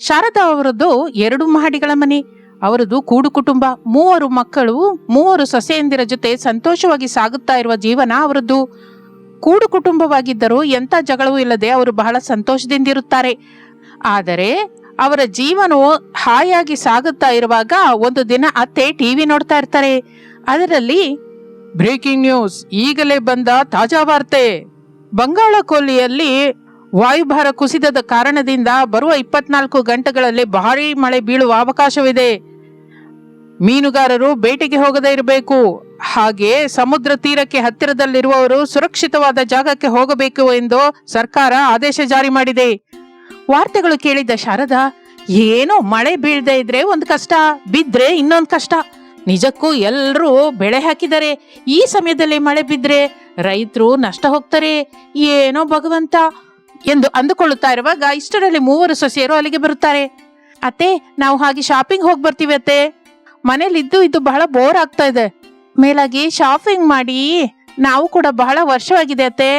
ಶಾರದಾ ಅವರದ್ದು ಎರಡು ಮಹಡಿಗಳ ಮನೆ, ಅವರದು ಕೂಡು ಕುಟುಂಬ, ಮೂವರು ಮಕ್ಕಳು, ಮೂವರು ಸೊಸೆಯಂದಿರ ಜೊತೆ ಸಂತೋಷವಾಗಿ ಸಾಗುತ್ತಾ ಇರುವ ಜೀವನ ಅವರದ್ದು. ಕೂಡು ಕುಟುಂಬವಾಗಿದ್ದರೂ ಎಂಥ ಜಗಳವೂ ಇಲ್ಲದೆ ಅವರು ಬಹಳ ಸಂತೋಷದಿಂದಿರುತ್ತಾರೆ ಆದರೆ ಅವರ ಜೀವನವು ಹಾಯಾಗಿ ಸಾಗುತ್ತಾ ಇರುವಾಗ ಒಂದು ದಿನ ಅತ್ತೆ ಟಿವಿ ನೋಡ್ತಾ ಇರ್ತಾರೆ. ಅದರಲ್ಲಿ, ಬ್ರೇಕಿಂಗ್ ನ್ಯೂಸ್, ಈಗಲೇ ಬಂದ ತಾಜಾ ವಾರ್ತೆ. ಬಂಗಾಳ ಕೊಲ್ಲಿಯಲ್ಲಿ ವಾಯುಭಾರ ಕುಸಿತದ ಕಾರಣದಿಂದ ಬರುವ ಇಪ್ಪತ್ನಾಲ್ಕು ಗಂಟೆಗಳಲ್ಲಿ ಭಾರೀ ಮಳೆ ಬೀಳುವ ಅವಕಾಶವಿದೆ. ಮೀನುಗಾರರು ಬೇಟೆಗೆ ಹೋಗದೇ ಇರಬೇಕು. ಹಾಗೆ ಸಮುದ್ರ ತೀರಕ್ಕೆ ಹತ್ತಿರದಲ್ಲಿರುವವರು ಸುರಕ್ಷಿತವಾದ ಜಾಗಕ್ಕೆ ಹೋಗಬೇಕು ಎಂದು ಸರ್ಕಾರ ಆದೇಶ ಜಾರಿ ಮಾಡಿದೆ. ವಾರ್ತೆಗಳು ಕೇಳಿದ್ದ ಶಾರದಾ, ಏನೋ ಮಳೆ ಬೀಳದೆ ಇದ್ರೆ ಒಂದು ಕಷ್ಟ, ಬಿದ್ರೆ ಇನ್ನೊಂದು ಕಷ್ಟ. ನಿಜಕ್ಕೂ ಎಲ್ಲರೂ ಬೆಳೆ ಹಾಕಿದ್ದಾರೆ ಈ ಸಮಯದಲ್ಲಿ ಮಳೆ ಬಿದ್ರೆ ರೈತರು ನಷ್ಟ ಹೋಗ್ತಾರೆ. ಏನೋ ಭಗವಂತ ಎಂದು ಅಂದುಕೊಳ್ಳುತ್ತಾ ಇರುವಾಗ ಇಷ್ಟರಲ್ಲಿ ಮೂವರು ಸೊಸೆಯರು ಅಲ್ಲಿಗೆ ಬರುತ್ತಾರೆ. ಅತ್ತೆ, ನಾವು ಹಾಗೆ ಶಾಪಿಂಗ್ ಹೋಗಿ ಬರ್ತೀವಿ ಅತ್ತೆ. ಮನೇಲಿ ಇದ್ದು ಇದು ಬಹಳ ಬೋರ್ ಆಗ್ತಾ ಇದೆ. ಮೇಲಾಗಿ ಶಾಪಿಂಗ್ ಮಾಡಿ ನಾವು ಕೂಡ ಬಹಳ ವರ್ಷವಾಗಿದೆ ಅತ್ತೆ.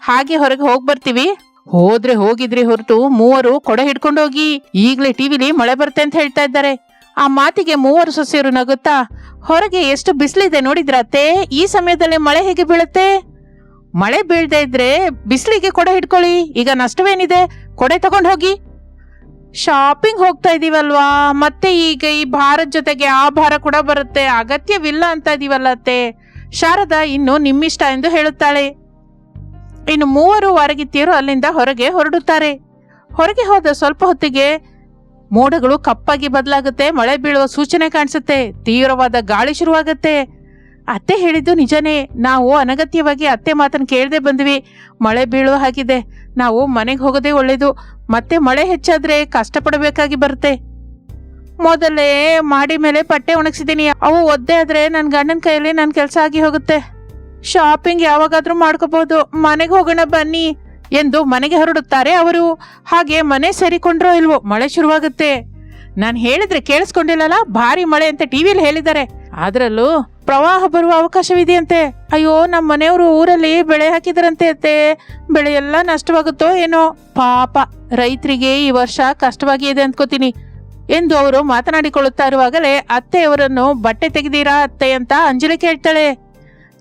ಹಾಗೆ ಹೊರಗೆ ಹೋಗಿ ಬರ್ತೀವಿ. ಹೋದ್ರೆ ಹೋಗಿದ್ರಿ ಹೊರತು ಮೂವರು ಕೊಡೆ ಹಿಡ್ಕೊಂಡು ಹೋಗಿ ಈಗಲೇ ಟಿವಿಲಿ ಮಳೆ ಬರುತ್ತೆ ಅಂತ ಹೇಳ್ತಾ ಇದ್ದಾರೆ. ಆ ಮಾತಿಗೆ ಮೂವರು ಸೊಸೆಯರು ನಗುತ್ತಾ, ಹೊರಗೆ ಎಷ್ಟು ಬಿಸಿಲಿದೆ ನೋಡಿದ್ರ ಅತ್ತೆ? ಈ ಸಮಯದಲ್ಲಿ ಮಳೆ ಹೇಗೆ ಬೀಳುತ್ತೆ? ಮಳೆ ಬೀಳದೆ ಇದ್ರೆ ಬಿಸಿಲಿಗೆ ಕೊಡೆ ಹಿಡ್ಕೊಳ್ಳಿ. ಈಗ ನಷ್ಟವೇನಿದೆ? ಕೊಡೆ ತಗೊಂಡ್ ಹೋಗಿ. ಶಾಪಿಂಗ್ ಹೋಗ್ತಾ ಇದೀವಲ್ವಾ? ಮತ್ತೆ ಈಗ ಈ ಭಾರತ್ ಜೊತೆಗೆ ಆ ಭಾರ ಕೂಡ ಬರುತ್ತೆ. ಅಗತ್ಯವಿಲ್ಲ ಅಂತ ಇದೀವಲ್ಲ ಅತ್ತೆ. ಶಾರದಾ ಇನ್ನು ನಿಮ್ಮಿಷ್ಟ ಎಂದು ಹೇಳುತ್ತಾಳೆ. ಇನ್ನು ಮೂವರು ವಾರಗಿತ್ತಿಯರು ಅಲ್ಲಿಂದ ಹೊರಗೆ ಹೊರಡುತ್ತಾರೆ. ಹೊರಗೆ ಹೋದ ಸ್ವಲ್ಪ ಹೊತ್ತಿಗೆ ಮೋಡಗಳು ಕಪ್ಪಾಗಿ ಬದಲಾಗುತ್ತೆ. ಮಳೆ ಬೀಳುವ ಸೂಚನೆ ಕಾಣಿಸುತ್ತೆ. ತೀವ್ರವಾದ ಗಾಳಿ ಶುರುವಾಗುತ್ತೆ. ಅತ್ತೆ ಹೇಳಿದ್ದು ನಿಜನೇ. ನಾವು ಅನಗತ್ಯವಾಗಿ ಅತ್ತೆ ಮಾತನ್ನು ಕೇಳದೆ ಬಂದ್ವಿ. ಮಳೆ ಬೀಳೋ ಹಾಗಿದೆ. ನಾವು ಮನೆಗೆ ಹೋಗೋದೇ ಒಳ್ಳೆಯದು ಮತ್ತೆ ಮಳೆ ಹೆಚ್ಚಾದ್ರೆ ಕಷ್ಟಪಡಬೇಕಾಗಿ ಬರುತ್ತೆ. ಮೊದಲೇ ಮಾಡಿ ಮೇಲೆ ಪಟ್ಟೆ ಒಣಗಿಸಿದ್ದೀನಿ. ಅವು ಒದ್ದೆ ಆದ್ರೆ ನನ್ನ ಗಂಡನ ಕೈಯಲ್ಲಿ ನನ್ನ ಕೆಲಸ ಆಗಿ ಹೋಗುತ್ತೆ. ಶಾಪಿಂಗ್ ಯಾವಾಗಾದರೂ ಮಾಡ್ಕೋಬಹುದು ಮನೆಗೆ ಹೋಗೋಣ ಬನ್ನಿ ಎಂದು ಮನೆಗೆ ಹೊರಡುತ್ತಾರೆ ಅವರು. ಹಾಗೆ ಮನೆ ಸೇರಿಕೊಂಡ್ರೋ ಇಲ್ವೋ ಮಳೆ ಶುರುವಾಗುತ್ತೆ. ನಾನು ಹೇಳಿದ್ರೆ ಕೇಳಿಸ್ಕೊಂಡಿಲ್ಲಲ್ಲ? ಭಾರಿ ಮಳೆ ಅಂತ ಟಿವಿಯಲ್ಲಿ ಹೇಳಿದ್ದಾರೆ. ಅದ್ರಲ್ಲೂ ಪ್ರವಾಹ ಬರುವ ಅವಕಾಶವಿದೆಯಂತೆ. ಅಯ್ಯೋ, ನಮ್ಮ ಮನೆಯವರು ಊರಲ್ಲಿ ಬೆಳೆ ಹಾಕಿದ್ರಂತೆ ಅತ್ತೆ. ಬೆಳೆ ಎಲ್ಲ ನಷ್ಟವಾಗುತ್ತೋ ಏನೋ. ಪಾಪ, ರೈತರಿಗೆ ಈ ವರ್ಷ ಕಷ್ಟವಾಗಿ ಇದೆ ಅಂದ್ಕೋತೀನಿ. ಎಂದು ಅವರು ಮಾತನಾಡಿಕೊಳ್ಳುತ್ತಾ ಇರುವಾಗಲೇ ಅತ್ತೆಯವರನ್ನು ಬಟ್ಟೆ ತೆಗೆದೀರಾ ಅತ್ತೆ ಅಂತ ಅಂಜಲಿ ಕೇಳ್ತಾಳೆ.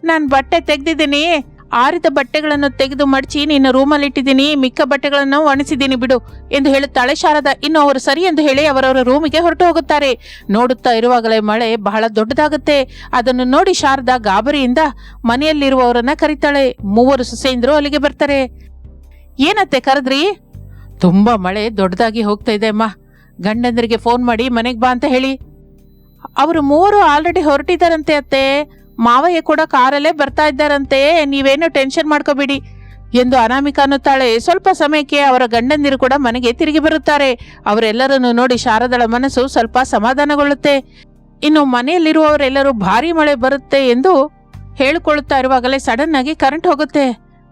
ನಾನು ಬಟ್ಟೆ ತೆಗ್ದಿದ್ದೀನಿ. ಆರಿದ ಬಟ್ಟೆಗಳನ್ನು ತೆಗೆದು ಮಡಚಿ ನಿನ್ನ ರೂಮಲ್ಲಿ ಇಟ್ಟಿದ್ದೀನಿ ಮಿಕ್ಕ ಬಟ್ಟೆಗಳನ್ನು ಒಣಸಿದ್ದೀನಿ ಬಿಡು ಎಂದು ಹೇಳುತ್ತಾಳೆ ಶಾರದಾ ಇನ್ನು ಅವರು ಸರಿ ಎಂದು ಹೇಳಿ ಅವರವರ ರೂಮಿಗೆ ಹೊರಟು ಹೋಗುತ್ತಾರೆ. ನೋಡುತ್ತಾ ಇರುವಾಗಲೇ ಮಳೆ ಬಹಳ ದೊಡ್ಡದಾಗುತ್ತೆ. ಅದನ್ನು ನೋಡಿ ಶಾರದಾ ಗಾಬರಿಯಿಂದ ಮನೆಯಲ್ಲಿರುವವರನ್ನ ಕರೀತಾಳೆ. ಮೂವರು ಸೊಸೆಯಿಂದರೂ ಅಲ್ಲಿಗೆ ಬರ್ತಾರೆ. ಏನತ್ತೆ ಕರೆದ್ರಿ? ತುಂಬಾ ಮಳೆ ದೊಡ್ಡದಾಗಿ ಹೋಗ್ತಾ ಇದೆ ಅಮ್ಮ. ಗಂಡಂದರಿಗೆ ಫೋನ್ ಮಾಡಿ ಮನೆಗೆ ಬಾ ಅಂತ ಹೇಳಿ. ಅವರು ಮೂವರು ಆಲ್ರೆಡಿ ಹೊರಟಿದ್ದಾರಂತೆ ಅತ್ತೆ. ಮಾವಯ್ಯ ಕೂಡ ಕಾರಲ್ಲೇ ಬರ್ತಾ ಇದ್ದಾರಂತೆ ನೀವೇನು ಟೆನ್ಷನ್ ಮಾಡ್ಕೋಬೇಡಿ ಎಂದು ಅನಾಮಿಕ ಅನ್ನುತ್ತಾಳೆ. ಸ್ವಲ್ಪ ಸಮಯಕ್ಕೆ ಅವರ ಗಂಡಂದಿರು ಕೂಡ ಮನೆಗೆ ತಿರುಗಿ ಬರುತ್ತಾರೆ. ಅವರೆಲ್ಲರನ್ನು ನೋಡಿ ಶಾರದಳ ಮನಸ್ಸು ಸ್ವಲ್ಪ ಸಮಾಧಾನಗೊಳ್ಳುತ್ತೆ. ಇನ್ನು ಮನೆಯಲ್ಲಿರುವವರೆಲ್ಲರೂ ಭಾರಿ ಮಳೆ ಬರುತ್ತೆ ಎಂದು ಹೇಳಿಕೊಳ್ಳುತ್ತಾ ಇರುವಾಗಲೇ ಸಡನ್ ಆಗಿ ಕರೆಂಟ್ ಹೋಗುತ್ತೆ.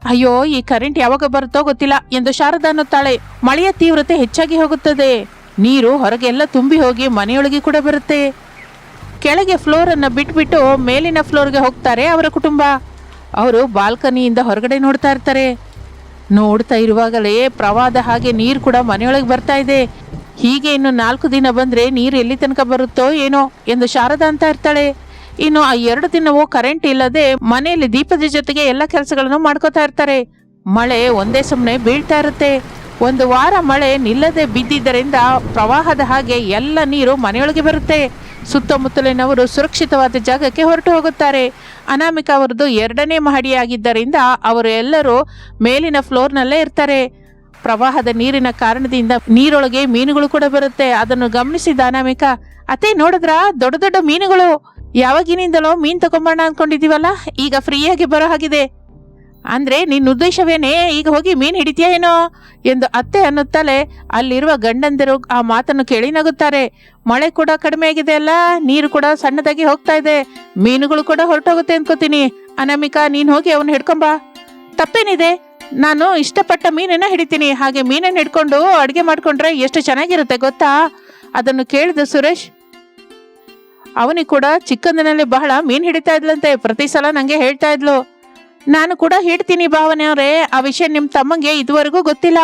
ಅಯ್ಯೋ, ಈ ಕರೆಂಟ್ ಯಾವಾಗ ಬರುತ್ತೋ ಗೊತ್ತಿಲ್ಲ ಎಂದು ಶಾರದ ಅನ್ನುತ್ತಾಳೆ. ಮಳೆಯ ತೀವ್ರತೆ ಹೆಚ್ಚಾಗಿ ಹೋಗುತ್ತದೆ. ನೀರು ಹೊರಗೆಲ್ಲ ತುಂಬಿ ಹೋಗಿ ಮನೆಯೊಳಗೆ ಕೂಡ ಬರುತ್ತೆ. ಕೆಳಗೆ ಫ್ಲೋರ್ ಅನ್ನ ಬಿಟ್ಬಿಟ್ಟು ಮೇಲಿನ ಫ್ಲೋರ್ಗೆ ಹೋಗ್ತಾರೆ ಅವರ ಕುಟುಂಬ. ಅವರು ಬಾಲ್ಕನಿಯಿಂದ ಹೊರಗಡೆ ನೋಡ್ತಾ ಇರ್ತಾರೆ. ನೋಡ್ತಾ ಇರುವಾಗಲೇ ಪ್ರವಾದ ಹಾಗೆ ನೀರು ಕೂಡ ಮನೆಯೊಳಗೆ ಬರ್ತಾ ಇದೆ. ಹೀಗೆ ಇನ್ನು ನಾಲ್ಕು ದಿನ ಬಂದ್ರೆ ನೀರು ಎಲ್ಲಿ ತನಕ ಬರುತ್ತೋ ಏನೋ ಎಂದು ಶಾರದಾ ಅಂತ ಇರ್ತಾಳೆ. ಇನ್ನು ಆ ಎರಡು ದಿನವೂ ಕರೆಂಟ್ ಇಲ್ಲದೆ ಮನೆಯಲ್ಲಿ ದೀಪದ ಜೊತೆಗೆ ಎಲ್ಲ ಕೆಲಸಗಳನ್ನು ಮಾಡ್ಕೋತಾ ಇರ್ತಾರೆ. ಮಳೆ ಒಂದೇ ಸುಮ್ಮನೆ ಬೀಳ್ತಾ ಇರುತ್ತೆ. ಒಂದು ವಾರ ಮಳೆ ನಿಲ್ಲದೆ ಬಿದ್ದಿದ್ದರಿಂದ ಪ್ರವಾಹದ ಹಾಗೆ ಎಲ್ಲ ನೀರು ಮನೆಯೊಳಗೆ ಬರುತ್ತೆ. ಸುತ್ತಮುತ್ತಲಿನವರು ಸುರಕ್ಷಿತವಾದ ಜಾಗಕ್ಕೆ ಹೊರಟು ಹೋಗುತ್ತಾರೆ. ಅನಾಮಿಕ ಅವರದು ಎರಡನೇ ಮಹಡಿಯಾಗಿದ್ದರಿಂದ ಅವರು ಎಲ್ಲರೂ ಮೇಲಿನ ಫ್ಲೋರ್ನಲ್ಲೇ ಇರ್ತಾರೆ. ಪ್ರವಾಹದ ನೀರಿನ ಕಾರಣದಿಂದ ನೀರೊಳಗೆ ಮೀನುಗಳು ಕೂಡ ಬರುತ್ತೆ. ಅದನ್ನು ಗಮನಿಸಿದ ಅನಾಮಿಕ ಅತೇ ನೋಡಿದ್ರ? ದೊಡ್ಡ ದೊಡ್ಡ ಮೀನುಗಳು. ಯಾವಾಗಿನಿಂದಲೋ ಮೀನ್ ತಗೊಂಬೋಣ ಅನ್ಕೊಂಡಿದೀವಲ್ಲ ಈಗ ಫ್ರೀಯಾಗಿ ಬರೋ ಹಾಗಿದೆ. ಅಂದ್ರೆ ನಿನ್ನ ಉದ್ದೇಶವೇನೇ? ಈಗ ಹೋಗಿ ಮೀನ್ ಹಿಡಿತೀಯಾ ಏನೋ? ಎಂದು ಅತ್ತೆ ಅನ್ನುತ್ತಲೇ ಅಲ್ಲಿರುವ ಗಂಡಂದಿರು ಆ ಮಾತನ್ನು ಕೇಳಿ ನಗುತ್ತಾರೆ. ಮಳೆ ಕೂಡ ಕಡಿಮೆ ಆಗಿದೆ ಅಲ್ಲ? ನೀರು ಕೂಡ ಸಣ್ಣದಾಗಿ ಹೋಗ್ತಾ ಇದೆ. ಮೀನುಗಳು ಕೂಡ ಹೊರಟೋಗುತ್ತೆ ಅನ್ಕೋತೀನಿ. ಅನಾಮಿಕಾ, ನೀನು ಹೋಗಿ ಅವನ್ನ ಹಿಡ್ಕೊಂಬಾ. ತಪ್ಪೇನಿದೆ? ನಾನು ಇಷ್ಟಪಟ್ಟ ಮೀನನ್ನ ಹಿಡಿತೀನಿ. ಹಾಗೆ ಮೀನನ್ನ ಹಿಡ್ಕೊಂಡು ಅಡುಗೆ ಮಾಡ್ಕೊಂಡ್ರೆ ಎಷ್ಟು ಚೆನ್ನಾಗಿರುತ್ತೆ ಗೊತ್ತಾ? ಅದನ್ನು ಕೇಳಿದ ಸುರೇಶ್, ಅವನಿಗೆ ಕೂಡ ಚಿಕ್ಕಂದಿನಲ್ಲಿ ಬಹಳ ಮೀನ್ ಹಿಡಿತಾ ಇದ್ಲಂತೆ. ಪ್ರತಿ ಸಲ ನಂಗೆ ಹೇಳ್ತಾ ಇದ್ಲು. ನಾನು ಕೂಡ ಹೇಳ್ತೀನಿ ಭಾವನೆ ಅವರೇ, ಆ ವಿಷಯ ನಿಮ್ ತಮ್ಮಂಗೆ ಇದುವರೆಗೂ ಗೊತ್ತಿಲ್ಲ.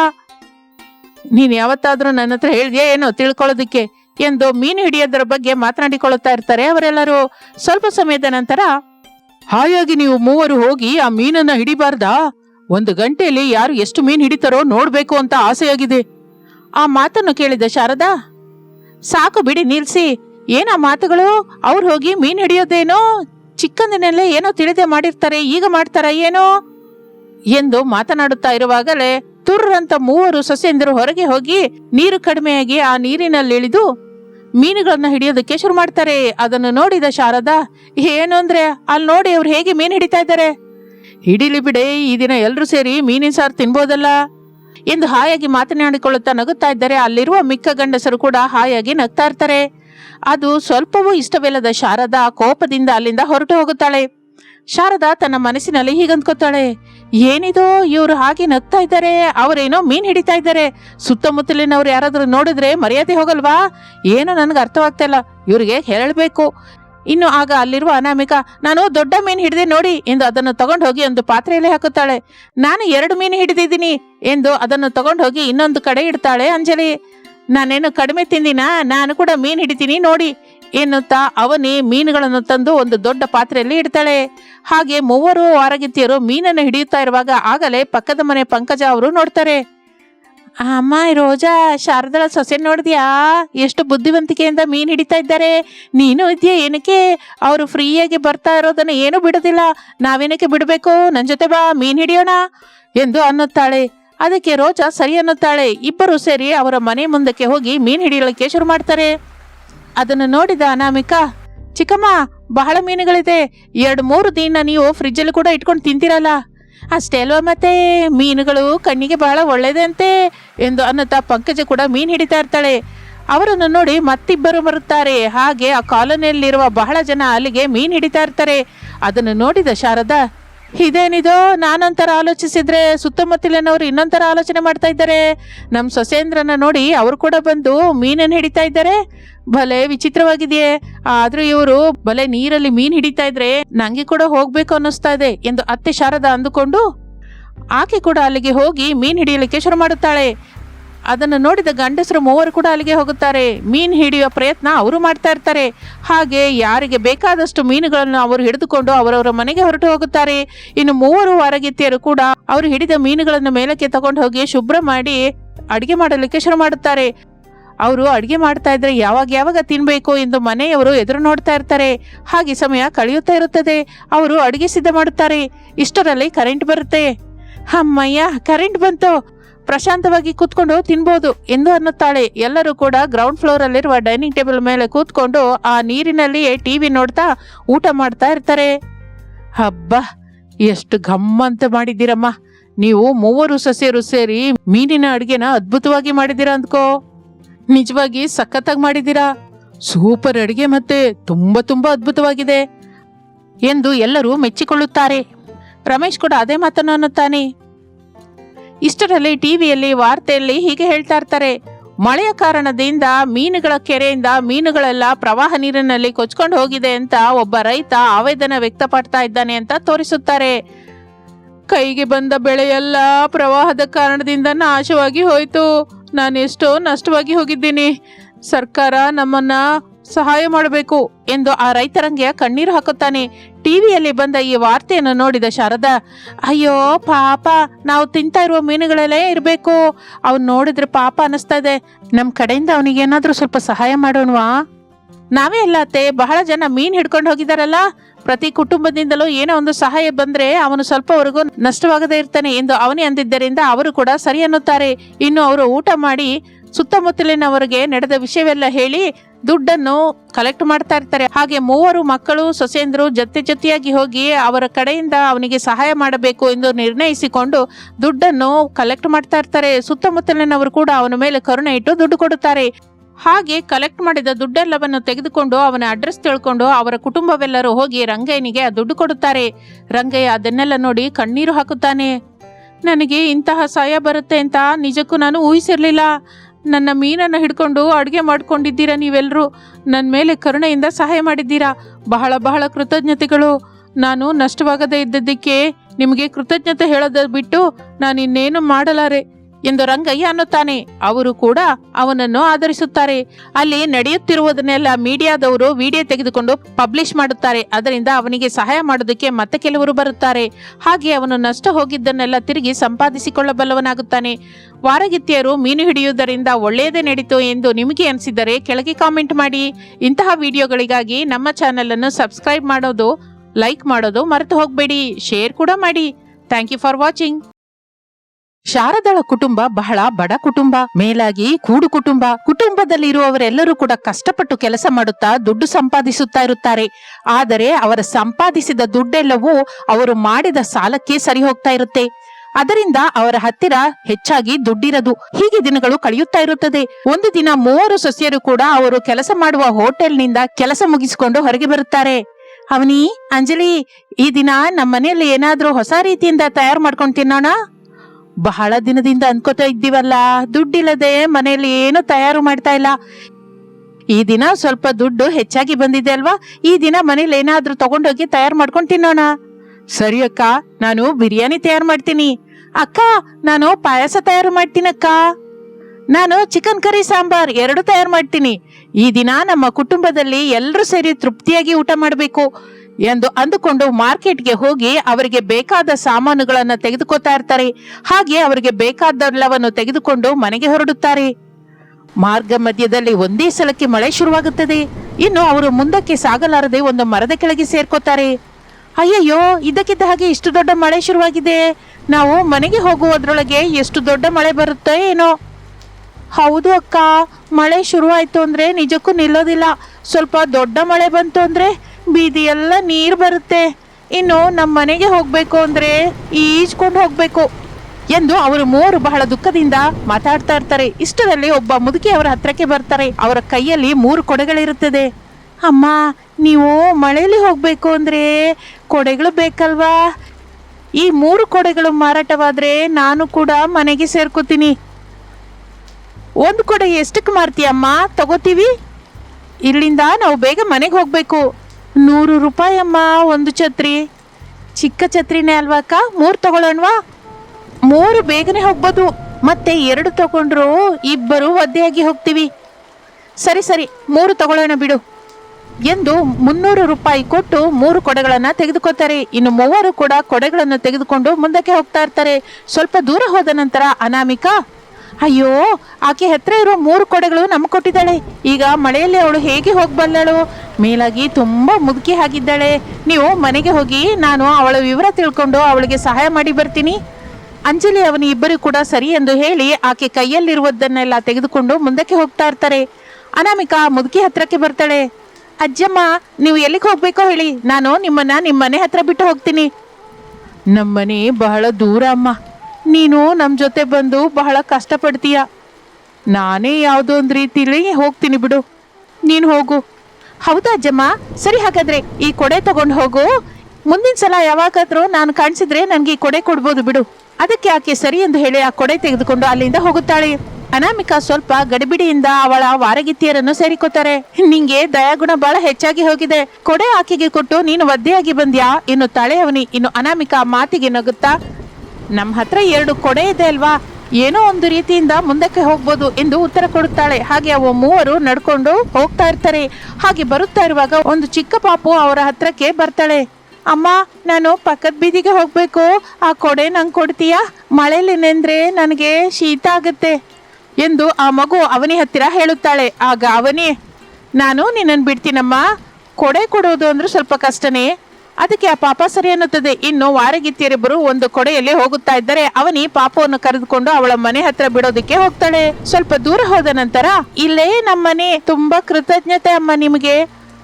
ನೀನ್ ಯಾವತ್ತಾದ್ರೂ ನನ್ನ ಹತ್ರ ಹೇಳಿದೆ ಏನೋ ತಿಳ್ಕೊಳ್ಳೋದಕ್ಕೆ. ಎಂದು ಮೀನು ಹಿಡಿಯೋದ್ರ ಬಗ್ಗೆ ಮಾತನಾಡಿಕೊಳ್ಳುತ್ತಾ ಇರ್ತಾರೆ ಅವರೆಲ್ಲರೂ. ಸ್ವಲ್ಪ ಸಮಯದ ನಂತರ, ಹಾಯಾಗಿ ನೀವು ಮೂವರು ಹೋಗಿ ಆ ಮೀನನ್ನ ಹಿಡಿಬಾರ್ದಾ? ಒಂದು ಗಂಟೆಯಲ್ಲಿ ಯಾರು ಎಷ್ಟು ಮೀನು ಹಿಡಿತಾರೋ ನೋಡ್ಬೇಕು ಅಂತ ಆಸೆಯಾಗಿದೆ. ಆ ಮಾತನ್ನು ಕೇಳಿದ ಶಾರದಾ, ಸಾಕು ಬಿಡಿ ನಿಲ್ಸಿ, ಏನ ಮಾತುಗಳು? ಅವ್ರು ಹೋಗಿ ಮೀನ್ ಹಿಡಿಯೋದೇನೋ ಚಿಕ್ಕಂದಿನಲ್ಲೇ ಏನೋ ತಿಳಿದೆ ಮಾಡಿರ್ತಾರೆ, ಈಗ ಮಾಡ್ತಾರ ಏನೋ? ಎಂದು ಮಾತನಾಡುತ್ತಾ ಇರುವಾಗಲೇ ತುರ್ರಂತ ಮೂವರು ಸಸ್ಯಂದಿರು ಹೊರಗೆ ಹೋಗಿ ನೀರು ಕಡಿಮೆಯಾಗಿ ಆ ನೀರಿನಲ್ಲಿ ಇಳಿದು ಮೀನುಗಳನ್ನ ಹಿಡಿಯೋದಕ್ಕೆ ಶುರು ಮಾಡ್ತಾರೆ. ಅದನ್ನು ನೋಡಿದ ಶಾರದಾ, ಏನು ಅಂದ್ರೆ, ಅಲ್ಲಿ ನೋಡಿ ಅವ್ರು ಹೇಗೆ ಮೀನು ಹಿಡಿತಾ ಇದ್ದಾರೆ? ಹಿಡಿಲಿ ಬಿಡೆ, ಈ ದಿನ ಎಲ್ಲರೂ ಸೇರಿ ಮೀನಿನ ಸಾರು ತಿನ್ಬೋದಲ್ಲ? ಎಂದು ಹಾಯಾಗಿ ಮಾತನಾಡಿಕೊಳ್ಳುತ್ತಾ ನಗುತ್ತಾ ಇದ್ದಾರೆ ಅಲ್ಲಿರುವ ಮಿಕ್ಕ ಗಂಡಸರು ಕೂಡ ಹಾಯಾಗಿ ನಗ್ತಾ ಇರ್ತಾರೆ. ಅದು ಸ್ವಲ್ಪವೂ ಇಷ್ಟವಿಲ್ಲದ ಶಾರದಾ ಕೋಪದಿಂದ ಅಲ್ಲಿಂದ ಹೊರಟು ಹೋಗುತ್ತಾಳೆ. ಶಾರದಾ ತನ್ನ ಮನಸ್ಸಿನಲ್ಲಿ ಹೀಗಂದ್ಕೋತಾಳೆ ಏನಿದು ಇವ್ರು ಹಾಗೆ ನಗ್ತಾ ಇದ್ದಾರೆ, ಅವರೇನೋ ಮೀನ್ ಹಿಡಿತಾ ಇದ್ದಾರೆ, ಸುತ್ತಮುತ್ತಲಿನವ್ರು ಯಾರಾದರೂ ನೋಡಿದ್ರೆ ಮರ್ಯಾದೆ ಹೋಗಲ್ವಾ? ಏನು ನನಗೆ ಅರ್ಥವಾಗ್ತಾ ಇವ್ರಿಗೆ ಹೇಳಬೇಕು ಇನ್ನು ಆಗ ಅಲ್ಲಿರುವ ಅನಾಮಿಕ, ನಾನು ದೊಡ್ಡ ಮೀನು ಹಿಡಿದೆ ನೋಡಿ ಎಂದು ಅದನ್ನು ತಗೊಂಡು ಹೋಗಿ ಒಂದು ಪಾತ್ರೆಯಲ್ಲಿ ಹಾಕುತ್ತಾಳೆ. ನಾನು ಎರಡು ಮೀನು ಹಿಡಿದಿದ್ದೀನಿ ಎಂದು ಅದನ್ನು ತಗೊಂಡು ಹೋಗಿ ಇನ್ನೊಂದು ಕಡೆ ಇಡ್ತಾಳೆ ಅಂಜಲಿ. ನಾನೇನು ಕಡಿಮೆ ತಿಂದಿನ? ನಾನು ಕೂಡ ಮೀನು ಹಿಡಿತೀನಿ, ನೋಡಿ, ಎನ್ನುತ್ತಾ ಅವನೇ ಮೀನುಗಳನ್ನು ತಂದು ಒಂದು ದೊಡ್ಡ ಪಾತ್ರೆಯಲ್ಲಿ ಇಡ್ತಾಳೆ. ಹಾಗೆ ಮೂವರು ವಾರಗಿತ್ತಿಯರು ಮೀನನ್ನು ಹಿಡಿಯುತ್ತಾ ಇರುವಾಗ ಆಗಲೇ ಪಕ್ಕದ ಮನೆ ಪಂಕಜ ಅವರು ನೋಡ್ತಾರೆ. ಅಮ್ಮ ರೋಜಾ, ಶಾರದಳ ಸೊಸೆ ನೋಡಿದ್ಯಾ? ಎಷ್ಟು ಬುದ್ಧಿವಂತಿಕೆಯಿಂದ ಮೀನು ಹಿಡಿತಾ ಇದ್ದಾರೆ. ನೀನು ಇದೆಯಾ ಏನಕ್ಕೆ? ಅವರು ಫ್ರೀಯಾಗಿ ಬರ್ತಾ ಇರೋದನ್ನು ಏನೂ ಬಿಡೋದಿಲ್ಲ. ನಾವೇನಕ್ಕೆ ಬಿಡಬೇಕು? ನನ್ನ ಜೊತೆ ಬಾ, ಮೀನು ಹಿಡಿಯೋಣ ಎಂದು ಅನ್ನುತ್ತಾಳೆ. ಅದಕ್ಕೆ ರೋಜಾ ಸರಿ ಅನ್ನುತ್ತಾಳೆ. ಇಬ್ಬರು ಸೇರಿ ಅವರ ಮನೆ ಮುಂದಕ್ಕೆ ಹೋಗಿ ಮೀನು ಹಿಡಿಯಲಿಕ್ಕೆ ಶುರು ಮಾಡ್ತಾರೆ. ಅದನ್ನು ನೋಡಿದ ಅನಾಮಿಕಾ, ಚಿಕ್ಕಮ್ಮ, ಬಹಳ ಮೀನುಗಳಿದೆ. ಎರಡು, ಮೂರು ದಿನ ನೀವು ಫ್ರಿಜ್ಜಲ್ಲಿ ಕೂಡ ಇಟ್ಕೊಂಡು ತಿಂತೀರಲ್ಲ. ಅಷ್ಟೇ ಅಲ್ವಾ ಮತ್ತೆ? ಮೀನುಗಳು ಕಣ್ಣಿಗೆ ಬಹಳ ಒಳ್ಳೆಯದಂತೆ ಎಂದು ಅನ್ನುತ್ತಾ ಪಂಕಜ ಕೂಡ ಮೀನು ಹಿಡಿತಾ ಇರ್ತಾಳೆ. ಅವರನ್ನು ನೋಡಿ ಮತ್ತಿಬ್ಬರು ಬರುತ್ತಾರೆ. ಹಾಗೆ ಆ ಕಾಲೋನಿಯಲ್ಲಿರುವ ಬಹಳ ಜನ ಅಲ್ಲಿಗೆ ಮೀನು ಹಿಡಿತಾ ಇರ್ತಾರೆ. ಅದನ್ನು ನೋಡಿದ ಶಾರದಾ ಇದೇನಿದು? ನಾನೊಂಥರ ಆಲೋಚಿಸಿದ್ರೆ ಸುತ್ತಮುತ್ತಲಿನವರು ಇನ್ನೊಂಥರ ಆಲೋಚನೆ ಮಾಡ್ತಾ ಇದ್ದಾರೆ. ನಮ್ಮ ಸೊಸೇಂದ್ರನ ನೋಡಿ ಅವರು ಕೂಡ ಬಂದು ಮೀನನ್ನು ಹಿಡಿತಾ ಇದ್ದಾರೆ. ಭಲೆ ವಿಚಿತ್ರವಾಗಿದೆಯೇ. ಆದ್ರೂ ಇವರು ಭಲೆ ನೀರಲ್ಲಿ ಮೀನ್ ಹಿಡಿತಾ ಇದ್ರೆ ನಂಗೆ ಕೂಡ ಹೋಗ್ಬೇಕು ಅನ್ನಿಸ್ತಾ ಇದೆ ಎಂದು ಅತ್ತೆ ಶಾರದಾ ಅಂದುಕೊಂಡು ಆಕೆ ಕೂಡ ಅಲ್ಲಿಗೆ ಹೋಗಿ ಮೀನ್ ಹಿಡಿಯಲಿಕ್ಕೆ ಶುರು ಮಾಡುತ್ತಾಳೆ. ಅದನ್ನು ನೋಡಿದ ಗಂಡಸರು ಮೂವರು ಕೂಡ ಅಲ್ಲಿಗೆ ಹೋಗುತ್ತಾರೆ. ಮೀನು ಹಿಡಿಯುವ ಪ್ರಯತ್ನ ಅವರು ಮಾಡ್ತಾ ಇರ್ತಾರೆ. ಹಾಗೆ ಯಾರಿಗೆ ಬೇಕಾದಷ್ಟು ಮೀನುಗಳನ್ನು ಅವರು ಹಿಡಿದುಕೊಂಡು ಅವರವರ ಮನೆಗೆ ಹೊರಟು ಹೋಗುತ್ತಾರೆ. ಇನ್ನು ಮೂವರು ವಾರಗಿತ್ತಿಯರು ಕೂಡ ಅವರು ಹಿಡಿದ ಮೀನುಗಳನ್ನು ಮೇಲಕ್ಕೆ ತಗೊಂಡು ಹೋಗಿ ಶುಭ್ರ ಮಾಡಿ ಅಡಿಗೆ ಮಾಡಲಿಕ್ಕೆ ಶುರು ಮಾಡುತ್ತಾರೆ. ಅವರು ಅಡುಗೆ ಮಾಡ್ತಾ ಇದ್ರೆ ಯಾವಾಗ ಯಾವಾಗ ತಿನ್ನಬೇಕು ಎಂದು ಮನೆಯವರು ಎದುರು ನೋಡ್ತಾ ಇರ್ತಾರೆ. ಹಾಗೆ ಸಮಯ ಕಳೆಯುತ್ತಾ ಇರುತ್ತದೆ. ಅವರು ಅಡುಗೆ ಸಿದ್ಧ ಮಾಡುತ್ತಾರೆ. ಇಷ್ಟರಲ್ಲಿ ಕರೆಂಟ್ ಬರುತ್ತೆ. ಅಮ್ಮಯ್ಯ ಕರೆಂಟ್ ಬಂತು. ಪ್ರಶಾಂತವಾಗಿ ಕೂತ್ಕೊಂಡು ತಿನ್ಬೋದು ಎಂದು ಅನ್ನುತ್ತಾಳೆ. ಎಲ್ಲರೂ ಕೂಡ ಗ್ರೌಂಡ್ ಫ್ಲೋರ್ ಅಲ್ಲಿರುವ ಡೈನಿಂಗ್ ಟೇಬಲ್ ಮೇಲೆ ಕೂತ್ಕೊಂಡು ಆ ನೀರಿನಲ್ಲಿಯೇ ಟಿವಿ ನೋಡ್ತಾ ಊಟ ಮಾಡ್ತಾ ಇರ್ತಾರೆ. ಹಬ್ಬ, ಎಷ್ಟು ಗಮ್ಮಂತ ಮಾಡಿದ್ದೀರಮ್ಮ. ನೀವು ಮೂವರು ಸಸ್ಯರು ಸೇರಿ ಮೀನಿನ ಅಡುಗೆನ ಅದ್ಭುತವಾಗಿ ಮಾಡಿದ್ದೀರಾ ಅಂದ್ಕೋ. ನಿಜವಾಗಿ ಸಖತ್ತಾಗಿ ಮಾಡಿದ್ದೀರಾ. ಸೂಪರ್ ಅಡುಗೆ ಮತ್ತೆ ತುಂಬಾ ತುಂಬಾ ಅದ್ಭುತವಾಗಿದೆ ಎಂದು ಎಲ್ಲರೂ ಮೆಚ್ಚಿಕೊಳ್ಳುತ್ತಾರೆ. ರಮೇಶ್ ಕೂಡ ಅದೇ ಮಾತನ್ನು ಅನ್ನುತ್ತಾನೆ. ಇಷ್ಟರಲ್ಲಿ ಟಿವಿಯಲ್ಲಿ ವಾರ್ತೆಯಲ್ಲಿ ಹೀಗೆ ಹೇಳ್ತಾ ಇರ್ತಾರೆ. ಮಳೆಯ ಕಾರಣದಿಂದ ಮೀನುಗಳ ಕೆರೆಯಿಂದ ಮೀನುಗಳೆಲ್ಲ ಪ್ರವಾಹ ನೀರಿನಲ್ಲಿ ಕೊಚ್ಕೊಂಡು ಹೋಗಿದೆ ಅಂತ ಒಬ್ಬ ರೈತ ಆವೇದನ ವ್ಯಕ್ತಪಡ್ತಾ ಇದ್ದಾನೆ ಅಂತ ತೋರಿಸುತ್ತಾರೆ. ಕೈಗೆ ಬಂದ ಬೆಳೆಯೆಲ್ಲ ಪ್ರವಾಹದ ಕಾರಣದಿಂದ ನಾಶವಾಗಿ ಹೋಯಿತು. ನಾನು ಎಷ್ಟೋ ನಷ್ಟವಾಗಿ ಹೋಗಿದ್ದೀನಿ. ಸರ್ಕಾರ ನಮ್ಮನ್ನ ಸಹಾಯ ಮಾಡಬೇಕು ಎಂದು ಆ ರೈತರಂಗೆ ಕಣ್ಣೀರು ಹಾಕುತ್ತಾನೆ. ಟಿವಿಯಲ್ಲಿ ಬಂದ ಈ ವಾರ್ತೆಯನ್ನು ನೋಡಿದ ಶಾರದಾ, ಅಯ್ಯೋ, ಪಾಪ, ನಾವು ತಿಂತಾ ಇರುವ ಮೀನುಗಳಲ್ಲೇ ಇರಬೇಕು. ಅವ್ನು ನೋಡಿದ್ರೆ ಪಾಪ ಅನಿಸ್ತಾ ಇದೆ ನಮ್ಮ ಕಡೆಯಿಂದ ಅವನಿಗೆ ಏನಾದರೂ ಸ್ವಲ್ಪ ಸಹಾಯ ಮಾಡೋಣವಾ? ನಾವೇ ಅಲ್ಲ ಅತ್ತೆ, ಬಹಳ ಜನ ಮೀನ್ ಹಿಡ್ಕೊಂಡು ಹೋಗಿದಾರಲ್ಲ. ಪ್ರತಿ ಕುಟುಂಬದಿಂದಲೂ ಏನೋ ಒಂದು ಸಹಾಯ ಬಂದ್ರೆ ಅವನು ಸ್ವಲ್ಪವರೆಗೂ ನಷ್ಟವಾಗದೇ ಇರ್ತಾನೆ ಎಂದು ಅವನೇ ಅಂದಿದ್ದರಿಂದ ಅವರು ಕೂಡ ಸರಿ ಅನ್ನುತ್ತಾರೆ. ಇನ್ನು ಅವರು ಊಟ ಮಾಡಿ ಸುತ್ತಮುತ್ತಲಿನವರಿಗೆ ನಡೆದ ವಿಷಯವೆಲ್ಲ ಹೇಳಿ ದುಡ್ಡನ್ನು ಕಲೆಕ್ಟ್ ಮಾಡ್ತಾ ಇರ್ತಾರೆ. ಹಾಗೆ ಮೂವರು ಮಕ್ಕಳು, ಸೊಸೆಂದ್ರು ಜೊತೆ ಜೊತೆಯಾಗಿ ಹೋಗಿ ಅವರ ಕಡೆಯಿಂದ ಅವನಿಗೆ ಸಹಾಯ ಮಾಡಬೇಕು ಎಂದು ನಿರ್ಣಯಿಸಿಕೊಂಡು ದುಡ್ಡನ್ನು ಕಲೆಕ್ಟ್ ಮಾಡ್ತಾ ಇರ್ತಾರೆ. ಸುತ್ತಮುತ್ತಲಿನವರು ಕೂಡ ಅವನ ಮೇಲೆ ಕರುಣೆ ಇಟ್ಟು ದುಡ್ಡು ಕೊಡುತ್ತಾರೆ. ಹಾಗೆ ಕಲೆಕ್ಟ್ ಮಾಡಿದ ದುಡ್ಡೆಲ್ಲವನ್ನು ತೆಗೆದುಕೊಂಡು ಅವನ ಅಡ್ರೆಸ್ ತಿಳ್ಕೊಂಡು ಅವರ ಕುಟುಂಬವೆಲ್ಲರೂ ಹೋಗಿ ರಂಗಯ್ಯನಿಗೆ ಆ ದುಡ್ಡು ಕೊಡುತ್ತಾರೆ. ರಂಗಯ್ಯ ಅದನ್ನೆಲ್ಲ ನೋಡಿ ಕಣ್ಣೀರು ಹಾಕುತ್ತಾನೆ. ನನಗೆ ಇಂತಹ ಸಹಾಯ ಬರುತ್ತೆ ಅಂತ ನಿಜಕ್ಕೂ ನಾನು ಊಹಿಸಿರ್ಲಿಲ್ಲ. ನನ್ನ ಮೀನನ್ನು ಹಿಡ್ಕೊಂಡು ಅಡುಗೆ ಮಾಡ್ಕೊಂಡಿದ್ದೀರಾ ನೀವೆಲ್ಲರೂ ನನ್ನ ಮೇಲೆ ಕರುಣೆಯಿಂದ ಸಹಾಯ ಮಾಡಿದ್ದೀರಾ? ಬಹಳ ಬಹಳ ಕೃತಜ್ಞತೆಗಳು. ನಾನು ನಷ್ಟವಾಗದೇ ಇದ್ದದ್ದಕ್ಕೆ ನಿಮಗೆ ಕೃತಜ್ಞತೆ ಹೇಳೋದ ಬಿಟ್ಟು ನಾನು ಇನ್ನೇನು ಮಾಡಲಾರೆ. ಎಂದು ರಂಗಯ್ಯ ಅನ್ನುತ್ತಾನೆ. ಅವರು ಕೂಡ ಅವನನ್ನು ಆಧರಿಸುತ್ತಾರೆ. ಅಲ್ಲಿ ನಡೆಯುತ್ತಿರುವುದನ್ನೆಲ್ಲ ಮೀಡಿಯಾದವರು ವಿಡಿಯೋ ತೆಗೆದುಕೊಂಡು ಪಬ್ಲಿಷ್ ಮಾಡುತ್ತಾರೆ. ಅದರಿಂದ ಅವನಿಗೆ ಸಹಾಯ ಮಾಡೋದಕ್ಕೆ ಮತ್ತೆ ಕೆಲವರು ಬರುತ್ತಾರೆ. ಹಾಗೆ ಅವನು ನಷ್ಟ ಹೋಗಿದ್ದನ್ನೆಲ್ಲ ತಿರುಗಿ ಸಂಪಾದಿಸಿಕೊಳ್ಳಬಲ್ಲವನಾಗುತ್ತಾನೆ. ವಾರಗಿತ್ತಿಯರು ಮೀನು ಹಿಡಿಯುವುದರಿಂದ ಒಳ್ಳೆಯದೇ ನಡೀತು ಎಂದು ನಿಮಗೆ ಅನಿಸಿದರೆ ಕೆಳಗೆ ಕಾಮೆಂಟ್ ಮಾಡಿ. ಇಂತಹ ವಿಡಿಯೋಗಳಿಗಾಗಿ ನಮ್ಮ ಚಾನೆಲ್ ಅನ್ನು ಸಬ್ಸ್ಕ್ರೈಬ್ ಮಾಡೋದು, ಲೈಕ್ ಮಾಡೋದು ಮರೆತು ಹೋಗಬೇಡಿ. ಶೇರ್ ಕೂಡ ಮಾಡಿ. Thank you for watching. ಶಾರದಳ ಕುಟುಂಬ ಬಹಳ ಬಡ ಕುಟುಂಬ, ಮೇಲಾಗಿ ಕೂಡು ಕುಟುಂಬ. ಕುಟುಂಬದಲ್ಲಿ ಇರುವವರೆಲ್ಲರೂ ಕೂಡ ಕಷ್ಟಪಟ್ಟು ಕೆಲಸ ಮಾಡುತ್ತಾ ದುಡ್ಡು ಸಂಪಾದಿಸುತ್ತಾ ಇರುತ್ತಾರೆ. ಆದರೆ ಅವರ ಸಂಪಾದಿಸಿದ ದುಡ್ಡೆಲ್ಲವೂ ಅವರು ಮಾಡಿದ ಸಾಲಕ್ಕೆ ಸರಿ ಹೋಗ್ತಾ ಇರುತ್ತೆ. ಅದರಿಂದ ಅವರ ಹತ್ತಿರ ಹೆಚ್ಚಾಗಿ ದುಡ್ಡಿರದು. ಹೀಗೆ ದಿನಗಳು ಕಳೆಯುತ್ತಾ ಇರುತ್ತದೆ. ಒಂದು ದಿನ ಮೂವರು ಸೊಸೆಯರು ಕೂಡ ಅವರು ಕೆಲಸ ಮಾಡುವ ಹೋಟೆಲ್ನಿಂದ ಕೆಲಸ ಮುಗಿಸಿಕೊಂಡು ಹೊರಗೆ ಬರುತ್ತಾರೆ. ಅವನಿ, ಅಂಜಲಿ, ಈ ದಿನ ನಮ್ಮ ಮನೆಯಲ್ಲಿ ಏನಾದ್ರೂ ಹೊಸ ರೀತಿಯಿಂದ ತಯಾರು ಮಾಡ್ಕೊಂಡು ತಿನ್ನೋಣ? ಬಹಳ ದಿನದಿಂದ ಅನ್ಕೋತಾ ಇದ್ದೀವಲ್ಲ, ದುಡ್ಡಿಲ್ಲದೆ ಮನೆಯಲ್ಲಿ ಏನು ತಯಾರು ಮಾಡ್ತಾ ಇಲ್ಲ. ಈ ದಿನ ಸ್ವಲ್ಪ ದುಡ್ಡು ಹೆಚ್ಚಾಗಿ ಬಂದಿದೆ ಅಲ್ವಾ? ಈ ದಿನ ಮನೇಲಿ ಏನಾದ್ರೂ ತಗೊಂಡೋಗಿ ತಯಾರು ಮಾಡ್ಕೊಂಡು ತಿನ್ನೋಣ. ಸರಿ ಅಕ್ಕ, ನಾನು ಬಿರಿಯಾನಿ ತಯಾರು ಮಾಡ್ತೀನಿ. ಅಕ್ಕ, ನಾನು ಪಾಯಸ ತಯಾರು ಮಾಡ್ತೀನಿ ಅಕ್ಕ. ನಾನು ಚಿಕನ್ ಕರಿ ಸಾಂಬಾರ್ ಎರಡು ತಯಾರು ಮಾಡ್ತೀನಿ. ಈ ದಿನ ನಮ್ಮ ಕುಟುಂಬದಲ್ಲಿ ಎಲ್ಲರೂ ಸೇರಿ ತೃಪ್ತಿಯಾಗಿ ಊಟ ಮಾಡಬೇಕು. ಎಂದು ಅಂದುಕೊಂಡು ಮಾರ್ಕೆಟ್ಗೆ ಹೋಗಿ ಅವರಿಗೆ ಬೇಕಾದ ಸಾಮಾನುಗಳನ್ನು ತೆಗೆದುಕೊತಾ ಇರ್ತಾರೆ. ಹಾಗೆ ಅವರಿಗೆ ಬೇಕಾದೆಲ್ಲವನ್ನು ತೆಗೆದುಕೊಂಡು ಮನೆಗೆ ಹೊರಡುತ್ತಾರೆ. ಮಾರ್ಗ ಮಧ್ಯದಲ್ಲಿ ಒಂದೇ ಸಲಕ್ಕೆ ಮಳೆ ಶುರುವಾಗುತ್ತದೆ. ಇನ್ನು ಅವರು ಮುಂದಕ್ಕೆ ಸಾಗಲಾರದೆ ಒಂದು ಮರದ ಕೆಳಗೆ ಸೇರ್ಕೋತಾರೆ ಅಯ್ಯಯ್ಯೋ, ಇದಕ್ಕಿದ್ದ ಹಾಗೆ ಇಷ್ಟು ದೊಡ್ಡ ಮಳೆ ಶುರುವಾಗಿದೆ. ನಾವು ಮನೆಗೆ ಹೋಗುವುದರೊಳಗೆ ಎಷ್ಟು ದೊಡ್ಡ ಮಳೆ ಬರುತ್ತೋ ಏನೋ. ಹೌದು ಅಕ್ಕ, ಮಳೆ ಶುರುವಾಯಿತು ಅಂದ್ರೆ ನಿಜಕ್ಕೂ ನಿಲ್ಲೋದಿಲ್ಲ. ಸ್ವಲ್ಪ ದೊಡ್ಡ ಮಳೆ ಬಂತು ಅಂದ್ರೆ ಬೀದಿ ಎಲ್ಲ ನೀರು ಬರುತ್ತೆ. ಇನ್ನು ನಮ್ಮ ಮನೆಗೆ ಹೋಗ್ಬೇಕು ಅಂದ್ರೆ ಈಜ್ಕೊಂಡು ಹೋಗ್ಬೇಕು. ಎಂದು ಅವರು ಮೂವರು ಬಹಳ ದುಃಖದಿಂದ ಮಾತಾಡ್ತಾ ಇರ್ತಾರೆ. ಇಷ್ಟರಲ್ಲಿ ಒಬ್ಬ ಮುದುಕಿ ಅವರ ಹತ್ರಕ್ಕೆ ಬರ್ತಾರೆ. ಅವರ ಕೈಯಲ್ಲಿ ಮೂರು ಕೊಡೆಗಳಿರುತ್ತದೆ. ಅಮ್ಮ, ನೀವು ಮಳೆಯಲ್ಲಿ ಹೋಗ್ಬೇಕು ಅಂದ್ರೆ ಕೊಡೆಗಳು ಬೇಕಲ್ವಾ? ಈ ಮೂರು ಕೊಡೆಗಳು ಮಾರಾಟವಾದ್ರೆ ನಾನು ಕೂಡ ಮನೆಗೆ ಸೇರ್ಕೋತೀನಿ. ಒಂದು ಕೊಡೆ ಎಷ್ಟಕ್ಕೆ ಮಾರ್ತೀಯಮ್ಮ? ತಗೋತೀವಿ? ಇಲ್ಲಿಂದ ನಾವು ಬೇಗ ಮನೆಗೆ ಹೋಗ್ಬೇಕು. ನೂರು ರೂಪಾಯಿ ಅಮ್ಮ, ಒಂದು ಛತ್ರಿ. ಚಿಕ್ಕ ಛತ್ರಿನೇ ಅಲ್ವಾಕ ಮೂರು ತಗೊಳ್ಳೋಣವಾ ಮೂರು ಬೇಗನೆ ಹೋಗ್ಬೋದು. ಮತ್ತೆ ಎರಡು ತಗೊಂಡ್ರು ಇಬ್ಬರು ಒದ್ದೆಯಾಗಿ ಹೋಗ್ತೀವಿ. ಸರಿ ಸರಿ, ಮೂರು ತಗೊಳ್ಳೋಣ ಬಿಡು. ಎಂದು ಮುನ್ನೂರು ರೂಪಾಯಿ ಕೊಟ್ಟು ಮೂರು ಕೊಡೆಗಳನ್ನು ತೆಗೆದುಕೊತಾರೆ ಇನ್ನು ಮೂವರು ಕೂಡ ಕೊಡೆಗಳನ್ನು ತೆಗೆದುಕೊಂಡು ಮುಂದಕ್ಕೆ ಹೋಗ್ತಾ ಇರ್ತಾರೆ. ಸ್ವಲ್ಪ ದೂರ ಹೋದ ನಂತರ ಅನಾಮಿಕಾ ಅಯ್ಯೋ, ಆಕೆ ಹತ್ರ ಇರೋ ಮೂರು ಕೊಡೆಗಳು ನಮ್ಗೆ ಕೊಟ್ಟಿದ್ದಾಳೆ. ಈಗ ಮಳೆಯಲ್ಲಿ ಅವಳು ಹೇಗೆ ಹೋಗ್ಬಲ್ಲಳು ಮೇಲಾಗಿ ತುಂಬ ಮುದುಕಿ ಆಗಿದ್ದಾಳೆ. ನೀವು ಮನೆಗೆ ಹೋಗಿ ನಾನು ಅವಳ ವಿವರ ತಿಳ್ಕೊಂಡು ಅವಳಿಗೆ ಸಹಾಯ ಮಾಡಿ ಬರ್ತೀನಿ. ಅಂಜಲಿ ಅವನ ಇಬ್ಬರು ಕೂಡ ಸರಿ ಎಂದು ಹೇಳಿ ಆಕೆ ಕೈಯಲ್ಲಿರುವುದನ್ನೆಲ್ಲ ತೆಗೆದುಕೊಂಡು ಮುಂದಕ್ಕೆ ಹೋಗ್ತಾ ಇರ್ತಾರೆ. ಅನಾಮಿಕಾ ಮುದುಕಿ ಹತ್ರಕ್ಕೆ ಬರ್ತಾಳೆ. ಅಜ್ಜಮ್ಮ, ನೀವು ಎಲ್ಲಿಗೆ ಹೋಗ್ಬೇಕೋ ಹೇಳಿ. ನಾನು ನಿಮ್ಮನ್ನ ನಿಮ್ಮ ಮನೆ ಹತ್ರ ಬಿಟ್ಟು ಹೋಗ್ತೀನಿ. ನಮ್ಮನೆ ಬಹಳ ದೂರ ಅಮ್ಮ. ನೀನು ನಮ್ಮ ಜೊತೆ ಬಂದು ಬಹಳ ಕಷ್ಟಪಡ್ತೀಯ. ನಾನೇ ಯಾವುದೋ ಒಂದು ರೀತಿಲಿ ಹೋಗ್ತೀನಿ ಬಿಡು. ನೀನು ಹೋಗು. ಹೌದಾ ಅಜ್ಜಮ್ಮ? ಸರಿ ಹಾಗಾದ್ರೆ ಈ ಕೊಡೆ ತಗೊಂಡು ಹೋಗು. ಮುಂದಿನ ಸಲ ಯಾವಾಗಾದರೂ ನಾನು ಕಾಣಿಸಿದ್ರೆ ನನಗೆ ಈ ಕೊಡೆ ಕೊಡ್ಬೋದು ಬಿಡು. ಅದಕ್ಕೆ ಆಕೆ ಸರಿ ಎಂದು ಹೇಳಿ ಆ ಕೊಡೆ ತೆಗೆದುಕೊಂಡು ಅಲ್ಲಿಂದ ಹೋಗುತ್ತಾಳೆ. ಅನಾಮಿಕಾ ಸ್ವಲ್ಪ ಗಡಿಬಿಡಿಯಿಂದ ಅವಳ ವಾರಗಿತ್ತಿಯರನ್ನು ಸೇರಿಕೊತಾರೆ. ನಿಂಗೆ ದಯಾಗುಣ ಬಹಳ ಹೆಚ್ಚಾಗಿ ಹೋಗಿದೆ. ಕೊಡೆ ಆಕೆಗೆ ಕೊಟ್ಟು ನೀನು ಒದ್ದೆಯಾಗಿ ಬಂದ್ಯಾ ಇನ್ನು ಅವನಿ. ಇನ್ನು ಅನಾಮಿಕಾ ಮಾತಿಗೆ ನಗುತ್ತಾ ನಮ್ಮ ಹತ್ರ ಎರಡು ಕೊಡೆ ಇದೆ ಅಲ್ವಾ? ಏನೋ ಒಂದು ರೀತಿಯಿಂದ ಮುಂದಕ್ಕೆ ಹೋಗ್ಬೋದು ಎಂದು ಉತ್ತರ ಕೊಡುತ್ತಾಳೆ. ಹಾಗೆ ಅವ ಮೂವರು ನಡ್ಕೊಂಡು ಹೋಗ್ತಾ ಇರ್ತಾರೆ. ಹಾಗೆ ಬರುತ್ತಾ ಇರುವಾಗ ಒಂದು ಚಿಕ್ಕ ಪಾಪು ಅವರ ಹತ್ರಕ್ಕೆ ಬರ್ತಾಳೆ. ಅಮ್ಮ, ನಾನು ಪಕ್ಕದ ಬೀದಿಗೆ ಹೋಗ್ಬೇಕು. ಆ ಕೊಡೆ ನಂಗೆ ಕೊಡ್ತೀಯಾ? ಮಳೆಯಲ್ಲಿ ನೆಂದ್ರೆ ನನಗೆ ಶೀತ ಆಗುತ್ತೆ ಎಂದು ಆ ಮಗು ಅವನಿ ಹತ್ತಿರ ಹೇಳುತ್ತಾಳೆ. ಆಗ ಅವನಿ, ನಾನು ನಿನ್ನನ್ನು ಬಿಡ್ತೀನಮ್ಮ. ಕೊಡೆ ಕೊಡೋದು ಅಂದ್ರೆ ಸ್ವಲ್ಪ ಕಷ್ಟನೇ. ಅದಕ್ಕೆ ಆ ಪಾಪ ಸರಿ ಅನ್ನುತ್ತದೆ. ಇನ್ನು ವಾರಗಿತ್ತಿಯರಿಬ್ಬರು ಒಂದು ಕೊಡೆಯಲ್ಲಿ ಹೋಗುತ್ತಾ ಇದ್ದರೆ ಅವನಿ ಪಾಪವನ್ನು ಕರೆದುಕೊಂಡು ಅವಳ ಮನೆ ಹತ್ರ ಬಿಡೋದಕ್ಕೆ ಹೋಗ್ತಾಳೆ. ಸ್ವಲ್ಪ ದೂರ ಹೋದ ನಂತರ, ಇಲ್ಲೇ ನಮ್ಮನೆ, ತುಂಬಾ ಕೃತಜ್ಞತೆ ಅಮ್ಮ ನಿಮಗೆ.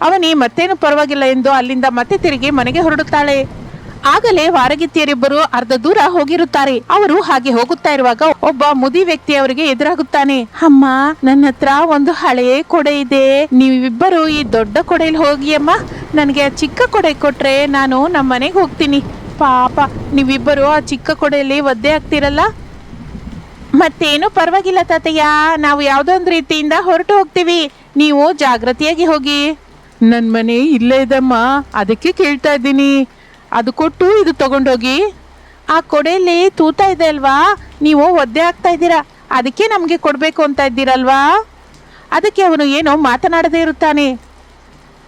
ಅವನಿ ಮತ್ತೇನು ಪರವಾಗಿಲ್ಲ ಎಂದು ಅಲ್ಲಿಂದ ಮತ್ತೆ ತಿರುಗಿ ಮನೆಗೆ ಹೊರಡುತ್ತಾಳೆ. ಆಗಲೇ ವಾರಗಿತ್ತಿಯರಿಬ್ಬರು ಅರ್ಧ ದೂರ ಹೋಗಿರುತ್ತಾರೆ. ಅವರು ಹಾಗೆ ಹೋಗುತ್ತಾ ಇರುವಾಗ ಒಬ್ಬ ಮುದಿ ವ್ಯಕ್ತಿ ಅವರಿಗೆ ಎದುರಾಗುತ್ತಾನೆ. ಅಮ್ಮ ನನ್ನ ಹತ್ರ ಒಂದು ಹಳೆಯ ಕೊಡೆ ಇದೆ. ನೀವಿಬ್ಬರು ಈ ದೊಡ್ಡ ಕೊಡೆಯಲ್ಲಿ ಹೋಗಿ ಅಮ್ಮ. ನನಗೆ ಆ ಚಿಕ್ಕ ಕೊಡೆ ಕೊಟ್ಟರೆ ನಾನು ನಮ್ಮ ಮನೆಗೆ ಹೋಗ್ತೀನಿ. ಪಾಪ ನೀವಿಬ್ಬರು ಆ ಚಿಕ್ಕ ಕೊಡೆಯಲ್ಲಿ ಒದ್ದೆ ಆಗ್ತಿರಲ್ಲ? ಮತ್ತೇನು ಪರವಾಗಿಲ್ಲ ತಾತಯ್ಯ. ನಾವು ಯಾವುದೋ ಒಂದು ರೀತಿಯಿಂದ ಹೊರಟು ಹೋಗ್ತೀವಿ. ನೀವು ಜಾಗೃತಿಯಾಗಿ ಹೋಗಿ. ನನ್ನ ಮನೆ ಇಲ್ಲೇ ಇದಮ್ಮ. ಅದಕ್ಕೆ ಕೇಳ್ತಾ ಇದ್ದೀನಿ. ಅದು ಕೊಟ್ಟು ಇದು ತಗೊಂಡೋಗಿ. ಆ ಕೊಡೆಯಲ್ಲಿ ತೂತ ಇದೆ ಅಲ್ವಾ? ನೀವು ಒದ್ದೆ ಆಗ್ತಾ ಇದ್ದೀರಾ. ಅದಕ್ಕೆ ನಮಗೆ ಕೊಡಬೇಕು ಅಂತ ಇದ್ದೀರಲ್ವಾ? ಅದಕ್ಕೆ ಅವನು ಏನೋ ಮಾತನಾಡದೇ ಇರುತ್ತಾನೆ.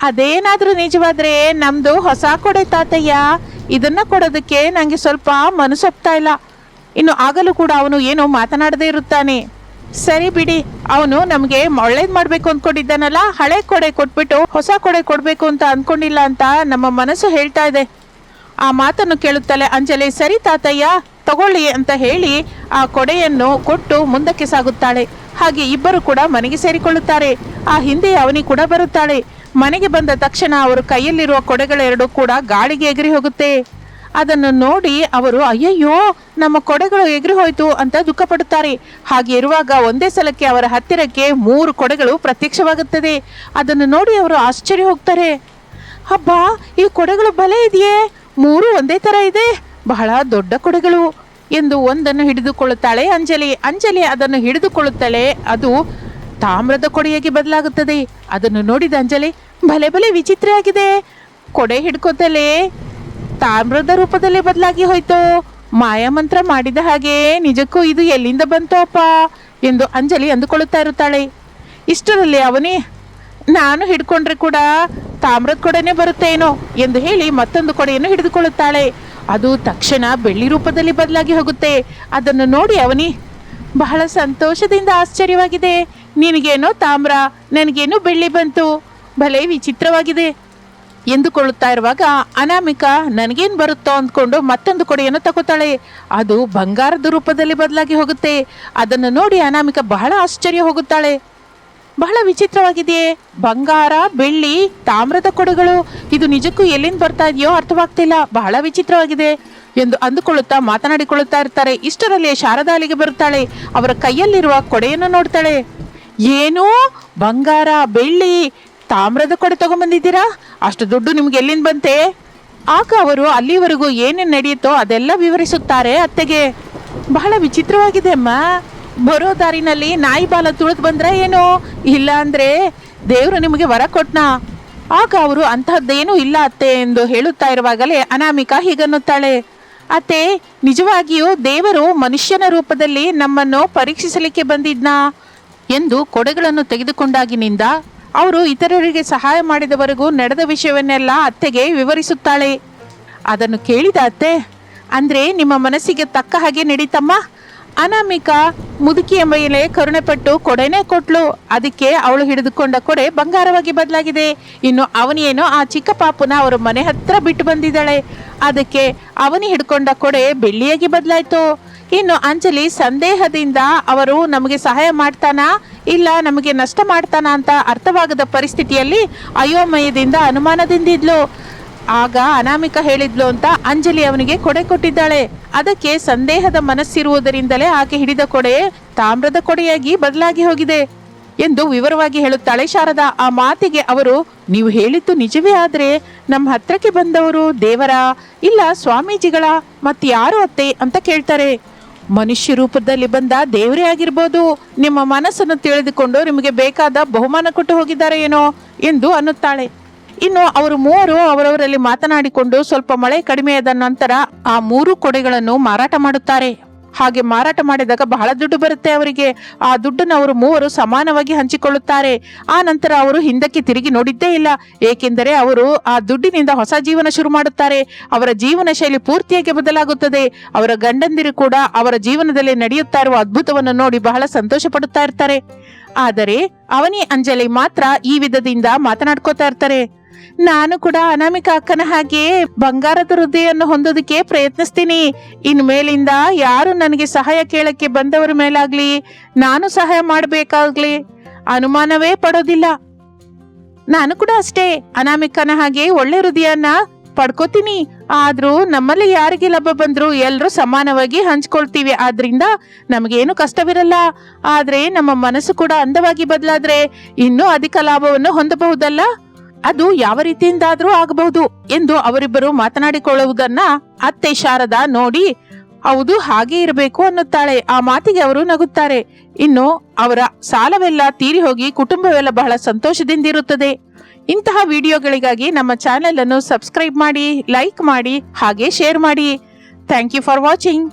ಅದೇನಾದ್ರೂ ನಿಜವಾದ್ರೆ ನಮ್ದು ಹೊಸ ಕೊಡೆ ತಾತಯ್ಯ ಇದನ್ನ ಕೊಡೋದಕ್ಕೆ ನನಗೆ ಸ್ವಲ್ಪ ಮನಸ್ಸೊಪ್ತಾ ಇಲ್ಲ. ಇನ್ನು ಆಗಲೂ ಕೂಡ ಅವನು ಏನೋ ಮಾತನಾಡದೇ ಇರುತ್ತಾನೆ. ಸರಿ ಬಿಡಿ, ಅವನು ನಮಗೆ ಒಳ್ಳೇದು ಮಾಡಬೇಕು ಅಂದ್ಕೊಂಡಿದ್ದಾನಲ್ಲ ಹಳೆ ಕೊಡೆ ಕೊಟ್ಬಿಟ್ಟು ಹೊಸ ಕೊಡೆ ಕೊಡಬೇಕು ಅಂತ ಅಂದ್ಕೊಂಡಿಲ್ಲ ಅಂತ ನಮ್ಮ ಮನಸ್ಸು ಹೇಳ್ತಾ ಇದೆ. ಆ ಮಾತನ್ನು ಕೇಳುತ್ತಲೇ ಅಂಜಲಿ, ಸರಿ ತಾತಯ್ಯ, ತಗೊಳ್ಳಿ ಅಂತ ಹೇಳಿ ಆ ಕೊಡೆಯನ್ನು ಕೊಟ್ಟು ಮುಂದಕ್ಕೆ ಸಾಗುತ್ತಾಳೆ. ಹಾಗೆ ಇಬ್ಬರು ಕೂಡ ಮನೆಗೆ ಸೇರಿಕೊಳ್ಳುತ್ತಾರೆ. ಆ ಹಿಂದೆ ಅವನಿ ಕೂಡ ಬರುತ್ತಾಳೆ. ಮನೆಗೆ ಬಂದ ತಕ್ಷಣ ಅವರು ಕೈಯಲ್ಲಿರುವ ಕೊಡೆಗಳೆರಡು ಕೂಡ ಗಾಳಿಗೆ ಎಗರಿ ಹೋಗುತ್ತೆ. ಅದನ್ನು ನೋಡಿ ಅವರು, ಅಯ್ಯಯ್ಯೋ, ನಮ್ಮ ಕೊಡೆಗಳು ಎಗರಿ ಹೋಯ್ತು ಅಂತ ದುಃಖಪಡುತ್ತಾರೆ. ಹಾಗೆ ಇರುವಾಗ ಒಂದೇ ಸಲಕ್ಕೆ ಅವರ ಹತ್ತಿರಕ್ಕೆ ಮೂರು ಕೊಡೆಗಳು ಪ್ರತ್ಯಕ್ಷವಾಗುತ್ತದೆ. ಅದನ್ನು ನೋಡಿ ಅವರು ಆಶ್ಚರ್ಯ ಹೋಗ್ತಾರೆ. ಹಬ್ಬ ಈ ಕೊಡೆಗಳು ಬಲೆ ಇದೆಯೇ? ಮೂರು ಒಂದೇ ತರ ಇದೆ. ಬಹಳ ದೊಡ್ಡ ಕೊಡೆಗಳು ಎಂದು ಒಂದನ್ನು ಹಿಡಿದುಕೊಳ್ಳುತ್ತಾಳೆ ಅಂಜಲಿ. ಅಂಜಲಿ ಅದನ್ನು ಹಿಡಿದುಕೊಳ್ಳುತ್ತಾಳೆ ಅದು ತಾಮ್ರದ ಕೊಡೆಯಾಗಿ ಬದಲಾಗುತ್ತದೆ. ಅದನ್ನು ನೋಡಿದ ಅಂಜಲಿ, ಭಲೆ ಭಲೆ ವಿಚಿತ್ರ ಆಗಿದೆ. ಕೊಡೆ ಹಿಡ್ಕೋತಲೇ ತಾಮ್ರದ ರೂಪದಲ್ಲಿ ಬದಲಾಗಿ ಹೋಯ್ತು. ಮಾಯಾಮಂತ್ರ ಮಾಡಿದ ಹಾಗೆ ನಿಜಕ್ಕೂ ಇದು ಎಲ್ಲಿಂದ ಬಂತೋಪ್ಪ ಎಂದು ಅಂಜಲಿ ಅಂದುಕೊಳ್ಳುತ್ತಾ ಇರುತ್ತಾಳೆ. ಇಷ್ಟರಲ್ಲಿ ಅವನೇ, ನಾನು ಹಿಡ್ಕೊಂಡ್ರೆ ಕೂಡ ತಾಮ್ರದ ಕೊಡೆನೇ ಬರುತ್ತೇನೋ? ಎಂದು ಹೇಳಿ ಮತ್ತೊಂದು ಕೊಡೆಯನ್ನು ಹಿಡಿದುಕೊಳ್ಳುತ್ತಾಳೆ. ಅದು ತಕ್ಷಣ ಬೆಳ್ಳಿ ರೂಪದಲ್ಲಿ ಬದಲಾಗಿ ಹೋಗುತ್ತೆ. ಅದನ್ನು ನೋಡಿ ಅವನಿ ಬಹಳ ಸಂತೋಷದಿಂದ ಆಶ್ಚರ್ಯವಾಗಿದೆ. ನಿನಗೇನೋ ತಾಮ್ರ, ನನಗೇನೋ ಬೆಳ್ಳಿ ಬಂತು. ಭಲೇ ವಿಚಿತ್ರವಾಗಿದೆ. ಎಂದುಕೊಳ್ಳುತ್ತಾ ಇರುವಾಗ ಅನಾಮಿಕ, ನನಗೇನು ಬರುತ್ತೋ ಅಂದ್ಕೊಂಡು ಮತ್ತೊಂದು ಕೊಡೆಯನ್ನು ತಗೋತಾಳೆ. ಅದು ಬಂಗಾರದ ರೂಪದಲ್ಲಿ ಬದಲಾಗಿ ಹೋಗುತ್ತೆ. ಅದನ್ನು ನೋಡಿ ಅನಾಮಿಕ ಬಹಳ ಆಶ್ಚರ್ಯ ಹೋಗುತ್ತಾಳೆ. ಬಹಳ ವಿಚಿತ್ರವಾಗಿದೆಯೇ ಬಂಗಾರ, ಬೆಳ್ಳಿ, ತಾಮ್ರದ ಕೊಡೆಗಳು. ಇದು ನಿಜಕ್ಕೂ ಎಲ್ಲಿಂದ ಬರ್ತಾ ಇದೆಯೋ ಅರ್ಥವಾಗ್ತಿಲ್ಲ. ಬಹಳ ವಿಚಿತ್ರವಾಗಿದೆ. ಎಂದು ಅಂದುಕೊಳ್ಳುತ್ತಾ ಮಾತನಾಡಿಕೊಳ್ಳುತ್ತಾ ಇರ್ತಾರೆ. ಇಷ್ಟರಲ್ಲಿ ಶಾರದಾ ಬರುತ್ತಾಳೆ. ಅವರ ಕೈಯಲ್ಲಿರುವ ಕೊಡೆಯನ್ನು ನೋಡ್ತಾಳೆ. ಏನು ಬಂಗಾರ, ಬೆಳ್ಳಿ, ತಾಮ್ರದ ಕೊಡೆ ತಗೊಂಬಂದಿದ್ದೀರಾ? ಅಷ್ಟು ದುಡ್ಡು ನಿಮ್ಗೆ ಎಲ್ಲಿಂದ ಬಂತೆ? ಆಗ ಅವರು ಅಲ್ಲಿವರೆಗೂ ಏನೇನು ನಡೆಯುತ್ತೋ ಅದೆಲ್ಲ ವಿವರಿಸುತ್ತಾರೆ ಅತ್ತೆಗೆ. ಬಹಳ ವಿಚಿತ್ರವಾಗಿದೆ ಅಮ್ಮ. ಬರೋ ದಾರಿನಲ್ಲಿ ನಾಯಿ ಬಾಲ ತುಳಿದು ಬಂದ್ರೆ ಏನು? ಇಲ್ಲ ಅಂದರೆ ದೇವರು ನಿಮಗೆ ವರ ಕೊಟ್ನಾ. ಆಗ ಅವರು ಅಂತಹದ್ದೇನೂ ಇಲ್ಲ ಅತ್ತೆ ಎಂದು ಹೇಳುತ್ತಾ ಇರುವಾಗಲೇ ಅನಾಮಿಕಾ ಹೀಗನ್ನುತ್ತಾಳೆ. ಅತ್ತೆ, ನಿಜವಾಗಿಯೂ ದೇವರು ಮನುಷ್ಯನ ರೂಪದಲ್ಲಿ ನಮ್ಮನ್ನು ಪರೀಕ್ಷಿಸಲಿಕ್ಕೆ ಬಂದಿದ್ನಾ? ಎಂದು ಕೊಡೆಗಳನ್ನು ತೆಗೆದುಕೊಂಡಾಗಿನಿಂದ ಅವರು ಇತರರಿಗೆ ಸಹಾಯ ಮಾಡಿದವರೆಗೂ ನಡೆದ ವಿಷಯವನ್ನೆಲ್ಲ ಅತ್ತೆಗೆ ವಿವರಿಸುತ್ತಾಳೆ. ಅದನ್ನು ಕೇಳಿದ ಅತ್ತೆ, ಅಂದ್ರೆ ನಿಮ್ಮ ಮನಸ್ಸಿಗೆ ತಕ್ಕ ಹಾಗೆ ನಡೀತಮ್ಮ? ಅನಾಮಿಕ ಮುದುಕಿಯ ಮೇಲೆ ಕರುಣೆ ಪಟ್ಟು ಕೊಡೆನೇ ಕೊಟ್ಲು. ಅದಕ್ಕೆ ಅವಳು ಹಿಡಿದುಕೊಂಡ ಕೊಡೆ ಬಂಗಾರವಾಗಿ ಬದಲಾಗಿದೆ. ಇನ್ನು ಅವನೇನೋ ಆ ಚಿಕ್ಕ ಪಾಪುನ ಅವರ ಮನೆ ಹತ್ರ ಬಿಟ್ಟು ಬಂದಿದ್ದಾಳೆ. ಅದಕ್ಕೆ ಅವನಿ ಹಿಡ್ಕೊಂಡ ಕೊಡೆ ಬೆಳ್ಳಿಯಾಗಿ ಬದಲಾಯ್ತು. ಇನ್ನು ಅಂಜಲಿ ಸಂದೇಹದಿಂದ ಅವರು ನಮಗೆ ಸಹಾಯ ಮಾಡ್ತಾನಾ ಇಲ್ಲ ನಮಗೆ ನಷ್ಟ ಮಾಡ್ತಾನಾ ಅಂತ ಅರ್ಥವಾಗದ ಪರಿಸ್ಥಿತಿಯಲ್ಲಿ ಅಯೋಮಯದಿಂದ ಅನುಮಾನದಿಂದಿದ್ಲು. ಆಗ ಅನಾಮಿಕ ಹೇಳಿದ್ಲು ಅಂತ ಅಂಜಲಿ ಅವನಿಗೆ ಕೊಡೆ ಕೊಟ್ಟಿದ್ದಾಳೆ. ಅದಕ್ಕೆ ಸಂದೇಹದ ಮನಸ್ಸಿರುವುದರಿಂದಲೇ ಆಕೆ ಹಿಡಿದ ಕೊಡೆ ತಾಮ್ರದ ಕೊಡೆಯಾಗಿ ಬದಲಾಗಿ ಹೋಗಿದೆ ಎಂದು ವಿವರವಾಗಿ ಹೇಳುತ್ತಾಳೆ ಶಾರದಾ. ಆ ಮಾತಿಗೆ ಅವರು, ನೀವು ಹೇಳಿದ್ದು ನಿಜವೇ ಆದರೆ ನಮ್ಮ ಹತ್ರಕ್ಕೆ ಬಂದವರು ದೇವರ ಇಲ್ಲ ಸ್ವಾಮೀಜಿಗಳ? ಮತ್ತೆ ಯಾರು ಅತ್ತೆ? ಅಂತ ಕೇಳ್ತಾರೆ. ಮನುಷ್ಯ ರೂಪದಲ್ಲಿ ಬಂದ ದೇವರೇ ಆಗಿರ್ಬೋದು, ನಿಮ್ಮ ಮನಸ್ಸನ್ನು ತಿಳಿದುಕೊಂಡು ನಿಮಗೆ ಬೇಕಾದ ಬಹುಮಾನ ಕೊಟ್ಟು ಹೋಗಿದ್ದಾರೆ ಏನೋ ಎಂದು ಅನ್ನುತ್ತಾಳೆ. ಇನ್ನು ಅವರು ಮೂವರು ಅವರವರಲ್ಲಿ ಮಾತನಾಡಿಕೊಂಡು ಸ್ವಲ್ಪ ಮಳೆ ಕಡಿಮೆಯಾದ ನಂತರ ಆ ಮೂರು ಕೊಡೆಗಳನ್ನು ಮಾರಾಟ ಮಾಡುತ್ತಾರೆ. ಹಾಗೆ ಮಾರಾಟ ಮಾಡಿದಾಗ ಬಹಳ ದುಡ್ಡು ಬರುತ್ತೆ ಅವರಿಗೆ. ಆ ದುಡ್ಡನ್ನು ಅವರು ಮೂವರು ಸಮಾನವಾಗಿ ಹಂಚಿಕೊಳ್ಳುತ್ತಾರೆ. ಆ ನಂತರ ಅವರು ಹಿಂದಕ್ಕೆ ತಿರುಗಿ ನೋಡಿದ್ದೇ ಇಲ್ಲ. ಏಕೆಂದರೆ ಅವರು ಆ ದುಡ್ಡಿನಿಂದ ಹೊಸ ಜೀವನ ಶುರು ಮಾಡುತ್ತಾರೆ. ಅವರ ಜೀವನ ಶೈಲಿ ಪೂರ್ತಿಯಾಗಿ ಬದಲಾಗುತ್ತದೆ. ಅವರ ಗಂಡಂದಿರು ಕೂಡ ಅವರ ಜೀವನದಲ್ಲಿ ನಡೆಯುತ್ತಾ ಇರುವ ಅದ್ಭುತವನ್ನು ನೋಡಿ ಬಹಳ ಸಂತೋಷ ಪಡುತ್ತಾ ಇರ್ತಾರೆ. ಆದರೆ ಅವನಿ ಅಂಜಲಿ ಮಾತ್ರ ಈ ವಿಧದಿಂದ ಮಾತನಾಡ್ಕೋತಾ ಇರ್ತಾರೆ. ನಾನು ಕೂಡ ಅನಾಮಿಕ ಅಕ್ಕನ ಹಾಗೆ ಬಂಗಾರದ ಹೃದಯವನ್ನು ಹೊಂದೋದಕ್ಕೆ ಪ್ರಯತ್ನಿಸ್ತೀನಿ. ಇನ್ನು ಮೇಲಿಂದ ಯಾರು ನನಗೆ ಸಹಾಯ ಕೇಳಕ್ಕೆ ಬಂದವರ ಮೇಲಾಗ್ಲಿ, ನಾನು ಸಹಾಯ ಮಾಡಬೇಕಾಗ್ಲಿ, ಅನುಮಾನವೇ ಪಡೋದಿಲ್ಲ. ನಾನು ಕೂಡ ಅಷ್ಟೇ ಅನಾಮಿಕನ ಹಾಗೆ ಒಳ್ಳೆ ಹೃದಯನ ಪಡ್ಕೋತೀನಿ. ಆದ್ರೂ ನಮ್ಮಲ್ಲಿ ಯಾರಿಗೆ ಲಾಭ ಬಂದ್ರು ಎಲ್ಲರೂ ಸಮಾನವಾಗಿ ಹಂಚ್ಕೊಳ್ತೀವಿ. ಆದ್ರಿಂದ ನಮಗೇನು ಕಷ್ಟವಿರಲ್ಲ. ಆದ್ರೆ ನಮ್ಮ ಮನಸ್ಸು ಕೂಡ ಅಂದವಾಗಿ ಬದಲಾದ್ರೆ ಇನ್ನೂ ಅಧಿಕ ಲಾಭವನ್ನು ಹೊಂದಬಹುದಲ್ಲ? ಅದು ಯಾವ ರೀತಿಯಿಂದಾದ್ರೂ ಆಗಬಹುದು ಎಂದು ಅವರಿಬ್ಬರು ಮಾತನಾಡಿಕೊಳ್ಳುವುದನ್ನ ಅತ್ತೆ ಶಾರದಾ ನೋಡಿ, ಹೌದು ಹಾಗೆ ಇರಬೇಕು ಅನ್ನುತ್ತಾಳೆ. ಆ ಮಾತಿಗೆ ಅವರು ನಗುತ್ತಾರೆ. ಇನ್ನು ಅವರ ಸಾಲವೆಲ್ಲ ತೀರಿ ಹೋಗಿ ಕುಟುಂಬವೆಲ್ಲ ಬಹಳ ಸಂತೋಷದಿಂದಿರುತ್ತದೆ. ಇಂತಹ ವಿಡಿಯೋಗಳಿಗಾಗಿ ನಮ್ಮ ಚಾನೆಲ್ ಅನ್ನು ಸಬ್ಸ್ಕ್ರೈಬ್ ಮಾಡಿ, ಲೈಕ್ ಮಾಡಿ, ಹಾಗೆ ಶೇರ್ ಮಾಡಿ. Thank you for watching.